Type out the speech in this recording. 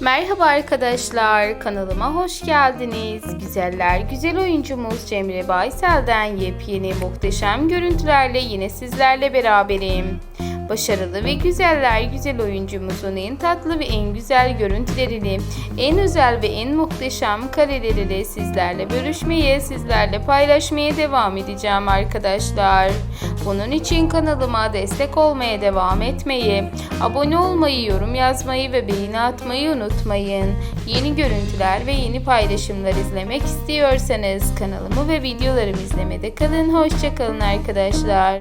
Merhaba arkadaşlar, kanalıma hoş geldiniz. Güzeller güzel oyuncumuz Cemre Baysel'den yepyeni muhteşem görüntülerle yine sizlerle beraberim. Başarılı ve güzeller güzel oyuncumuzun en tatlı ve en güzel görüntülerini, en özel ve en muhteşem kareleriyle sizlerle bölüşmeye, sizlerle paylaşmaya devam edeceğim arkadaşlar. Bunun için kanalıma destek olmaya devam etmeyi, abone olmayı, yorum yazmayı ve beğeni atmayı unutmayın. Yeni görüntüler ve yeni paylaşımlar izlemek istiyorsanız kanalımı ve videolarımı izlemede kalın. Hoşçakalın arkadaşlar.